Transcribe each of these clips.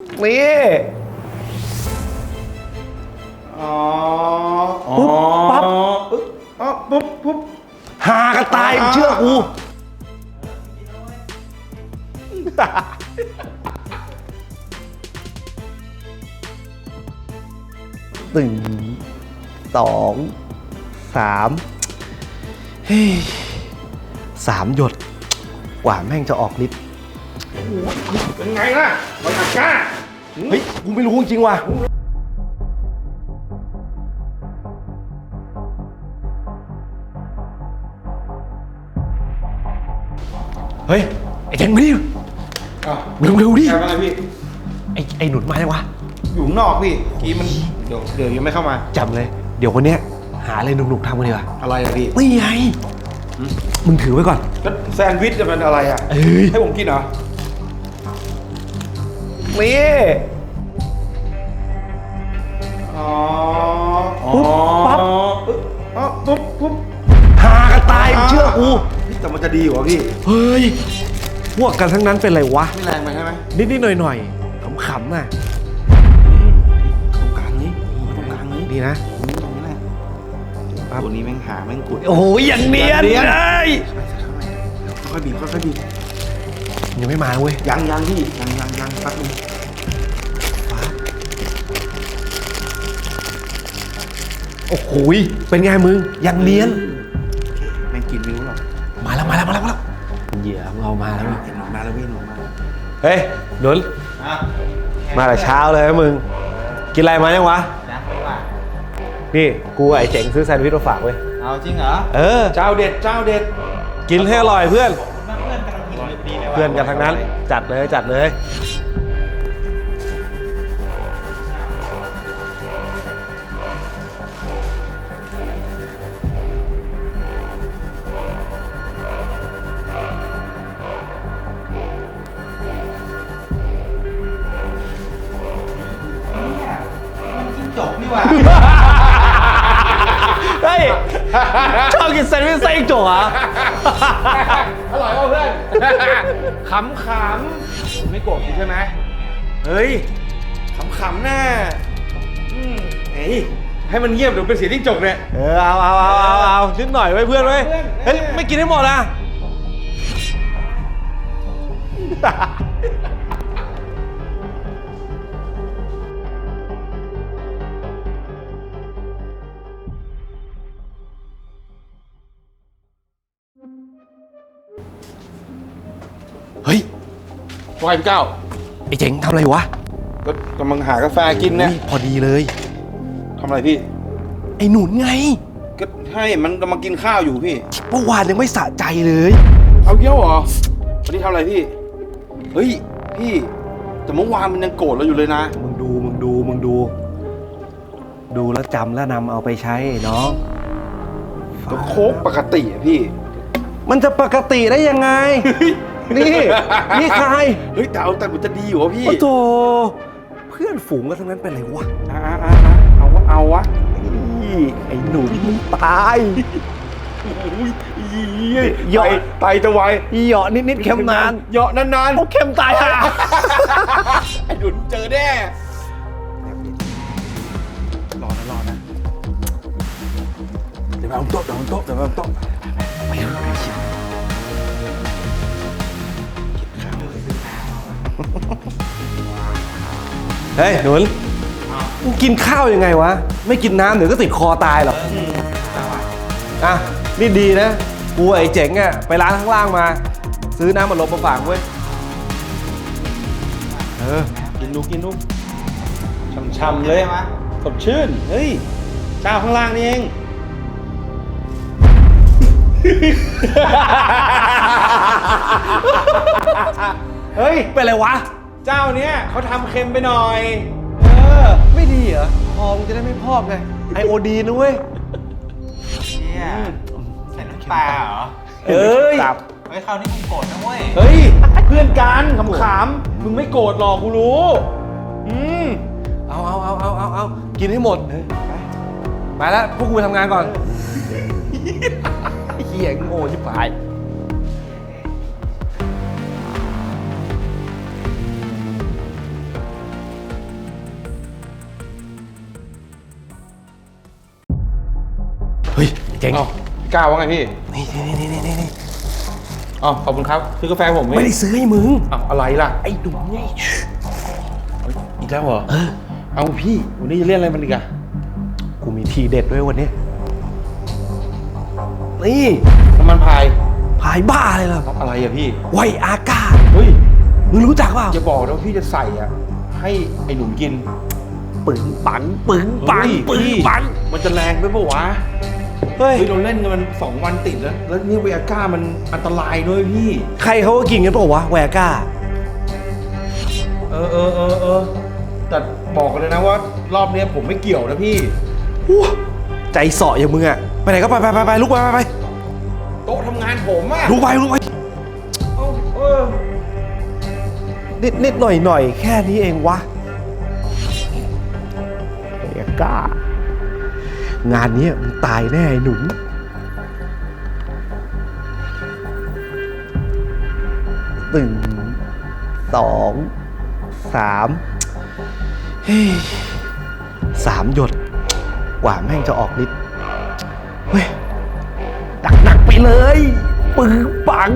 นี่อ๋อปุ๊บปั๊บปึ๊บอ๋อปุ๊บปุ๊บหากันตายมึงเชื่อกูหนึ่งสองสามเฮ้ยสามหยดกว่าแม่งจะออกฤทธิ์ เป็นไงล่ะมันหักกล้าเฮ้ยกูไม่รู้จริงว่ะเฮ้ย ไอ้แจงมาดิอ้าวเร็วๆดิใช่ไหมพี่ไอ้ไอ้หนุนมายังวะอยู่ข้างนอกพี่กี้มันเดี๋ยวเดี๋ยวยังไม่เข้ามาจำเลย เดี๋ยววันเนี้ยหาอะไรหนุกๆทำกันดีกว่าอะไรอะพี่นี่ไงมึงถือไว้ก่อนก็แซนด์วิชจะเป็นอะไรอะเอ้ยให้ผมกินเหรอ นี่อ๋อปุ๊บปั๊บปึ๊บอ๋อปุ๊บปุ๊บหากันตายมึงเชื่อกูเฮ้ยแต่มันจะดีเหรอพี่เฮ้ยพวกกันทั้งนั้นเป็นไรวะ ไม่แรงไปใช่ไหมนิดๆหน่อยๆขำๆน่ะตรงกลางนี้ตรงกลางนี้ดีนะตรงนี้แหละปั๊บตัวนี้แม่งหาแม่งกุดโอ้ยอย่างเนียนอย่างเนียนเลยค่อยๆบีบค่อยๆบีบยังไม่มาเว้ยยังยังพี่ยังยังยังแป๊บนึง โอ้โหยเป็นไงมึง ยังเนียนแม่งกินไม่รู้หรอกมาแล้วมาแล้วมาแล้วมาแล้วเหยื่อของเรามาแล้วว่ะเห็นหนอนมาแล้วพี่หนอนมาเฮ้ยหนุนอะมาแต่เช้าเลยนะมึง กินอะไรมายังวะ นะว่านี่กูกับไอ้เจ๋งซื้อแซนด์วิชมาฝากเว้ย เอาจริงเหรอเออ เจ้าเด็ดเจ้าเด็ดกินให้อร่อยเพื่อนนั่งเพื่อนกำลังกินอยู่ดีเลยว่ะเพื่อนกันทั้งนั้น จัดเลยจัดเลย ชอบกินแซนด์วิชไส้จ่อเหรออร่อยป่ะเพื่อนขำขำไม่โกรธกูใช่ไหมเฮ้ยขำขำน่าอืมเฮ้ยให้มันเงียบเดี๋ยวเป็นเสียงจิ้งจกเนี่ยเออเอาเอาเอาเอาเอานิดหน่อยไว้เพื่อนไว้ยเพื่อนเฮ้ยเออไม่กินให้หมดอะ วายพี่เก้าไอ้เจ๋งทำอะไรวะก็กำลังหากาแฟกินเนี่ยอุ๊ยพอดีเลย ทำอะไรพี่ ไอ้หนุนไงก็ให้มันกำลังกินข้าวอยู่พี่ เมื่อวานยังไม่สะใจเลย เอาเกี้ยวเหรอวันนี้ทำอะไรพี่ เฮ้ย พี่ แต่เมื่อวานมันยังโกรธเราอยู่เลยนะ มึงดูมึงดูมึงดู ดูแล้วจำแล้วนำเอาไปใช้ไอ้น้องก็โค้กปกติอะพี่ มันจะปกติได้ยังไง นี่นี่ใครเฮ้ยแต่เอาแต่มันจะดีอยู่วะพี่โอ้โถเพื่อนฝูงกันทั้งนั้นเป็นไรวะอ่าอ่าอ่าเอาวะเอาวะนี่ไอ้หนุนมึงตายอุ้ยอีเหยาะไตไตจะไวอีเหยาะนิดๆเค็มนานเหยาะนานโอ้เค็มตายห่าๆไอ้ดุนเจอแน่รอนะรอนะเดี๋ยวมาเอาโต๊ะเดี๋ยวมาเอาโต๊ะเดี๋ยวมาเอาโต๊ะไปไปไป เฮ้ยหนุนมึงกินข้าวยังไงวะ ไม่กินน้ำเดี๋ยวก็ติดคอตายหรอกอะ นี่ดีนะ กูไอ้เจ๋งอะ ไปร้านข้างล่างมา ซื้อน้ำมาลมมาฝากเว้ย เออ กินดูกินดูช่ำๆเลยสดชื่น เฮ้ยเจ้าข้างล่างนี่เอง เฮ้ย เป็นไรวะ เจ้าเนี้ยเขาทำเค็มไปหน่อย เออ ไม่ดีเหรอพองจะได้ไม่พอกไง ไอโอดีนะเว้ย เนี่ยใส่น้ำปลาเหรอ เอ้ยจับ เฮ้ยคราวนี้มึงโกรธนะเว้ย เฮ้ย เพื่อนกันขำๆมึงไม่โกรธหรอกกูรู้ อืม เอาเอาเอาเอาเอาเอากินให้หมดไปแล้วพวกกูไปทำงานก่อนเฮียโง่ชิบหาย ฮ้ยเจ๋งเอ้าพี่ก้าวว่าไงพี่นี่นี่นี่นี่นี่อ๋อขอบคุณครับซื้อกาแฟผมไม่ได้ซื้อให้มึงอ้าวอะไรล่ะไอ้ดุไงอีกแล้วเหรอเอาพี่วันนี้จะเล่นอะไรมันอีกอะกูมีทีเด็ดด้วยวันนี้ นี่น้ำมันพายพายบ้าเลยล่ะอะไรอะพี่ไวอากาศเฮ้ยมึงรู้จักเปล่าจะบอกนะว่าพี่จะใส่อะให้ไอ้หนุ่มกิน ปึงปังปึงปังเฮ้ยปึงพี่ปัง มันจะแรงไปปะวะ เฮ้ยเฮ้ย เราเล่นกันมันสองวันติดแล้ว แล้วนี่เวียก้ามันอันตรายด้วยพี่ ใครเขาก็กินกันเปล่าวะแวก้า เออเออเออเออแต่บอกกันเลยนะว่า รอบเนี้ยผมไม่เกี่ยวนะพี่ อู้ใจเสาะอย่างมึงอะไปไหนก็ไปไปไปไปลุกไปไปไปโต๊ะทำงานผมอะลุกไปลุกไปเอ้าเออนิดนิดหน่อยหน่อยแค่นี้เองวะแวก้า งานนี้มึงตายแน่ไอ้หนุนหนึ่งสองสามเฮ้ยสามหยด กว่าแม่งจะออกฤทธิ์เฮ้ยดักหนักๆไปเลย ปึงปัง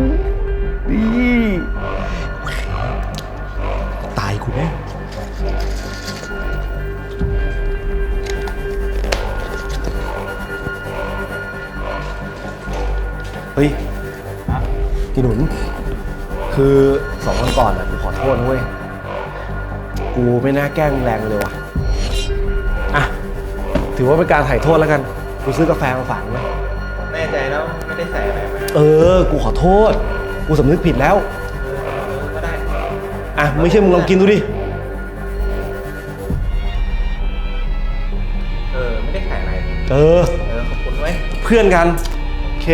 นี่ เฮ้ยพี่หนุน คือสองวันก่อนอะกูขอโทษนะเว้ย กูไม่น่าแกล้งแรงเลยว่ะ อะ ถือว่าเป็นการถ่ายโทษแล้วกัน กูซื้อกาแฟมาฝากไว้แน่ใจแล้วไม่ได้ใส่อะไรมาเออ กูขอโทษ กูสำนึกผิดแล้วก็ได้ อะ ไม่เชื่อมึงลองกินดูดิ เออ ไม่ได้ใส่อะไร เออ เออ ขอบคุณไว้ย เพื่อนกัน โอเค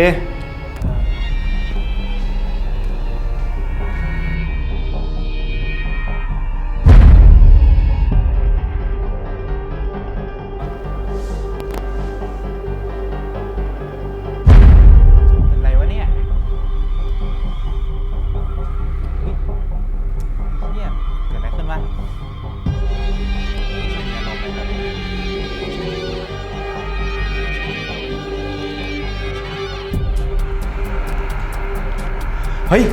เฮ้ย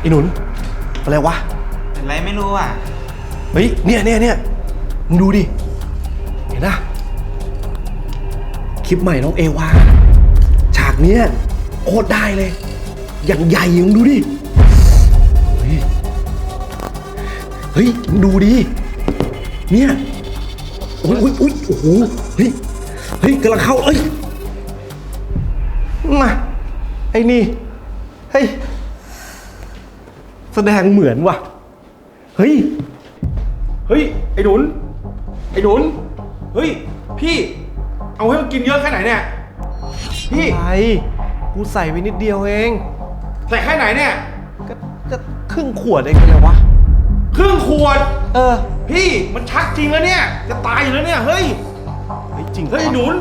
ไอ้หนุนอะไรวะ เป็นไรไม่รู้อะ เฮ้ยเนี่ยเนี่ยเนี่ยมึงดูดิ เห็นนะคลิปใหม่น้องเอวา ฉากเนี้ยโคตรได้เลย อย่างใหญ่มึงดูดิ เฮ้ยเฮ้ยมึงดูดิ เนี่ยอุ้ยอุ้ยอุ้ยโอ้โหเฮ้ยเฮ้ยกำลังเข้าเอ้ยมาไอ้นี่เฮ้ย แสดงเหมือนว่ะ เฮ้ย เฮ้ย ไอ้หนุน ไอ้หนุน เฮ้ย พี่ เอาให้มันกินเยอะแค่ไหนเนี่ย พี่ไอกูใส่ไปนิดเดียวเอง ใส่แค่ไหนเนี่ย ก็ก็ครึ่งขวดเองเป็นไรวะ ครึ่งขวด เออ พี่ มันชักจริงแล้วเนี่ย จะตายอยู่แล้วเนี่ย เฮ้ย เฮ้ยจริงเฮ้ยไอ้หนุน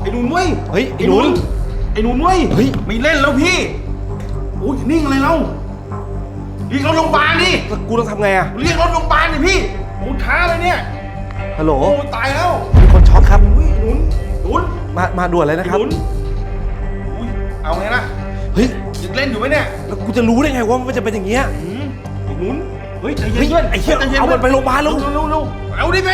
ไอ้หนุนเว้ย เฮ้ยไอ้หนุน ไอ้หนุนเว้ย เฮ้ย ไม่เล่นแล้วพี่อุ้ยนิ่งอะไรเรา เรียกรถโรงพยาบาลดิ แล้วกูต้องทำไงอะเรียกรถโรงพยาบาลดิพี่โอ้ท้าเลยเนี่ย ฮัลโหล โอ้ตายแล้วมีคนช็อกครับ อุ้ยหนุนหนุนมา มาด่วนเลยไอ้นะคหรับนุนอุ้ยเอาไงล่ะเฮ้ย ยังเล่นอยู่ไหมเนี่ยแล้วกูจะรู้ได้ไงว่ามันจะเป็นอย่างเงี้ย หืมไอ้หนุนเฮ้ยใจเย็นเฮ้ยเพื่อนไอ้เหี้ยใจเย็นเอามันไปโรงพยาบาลเร็ลูวกเร็วเร็วเอาดิไป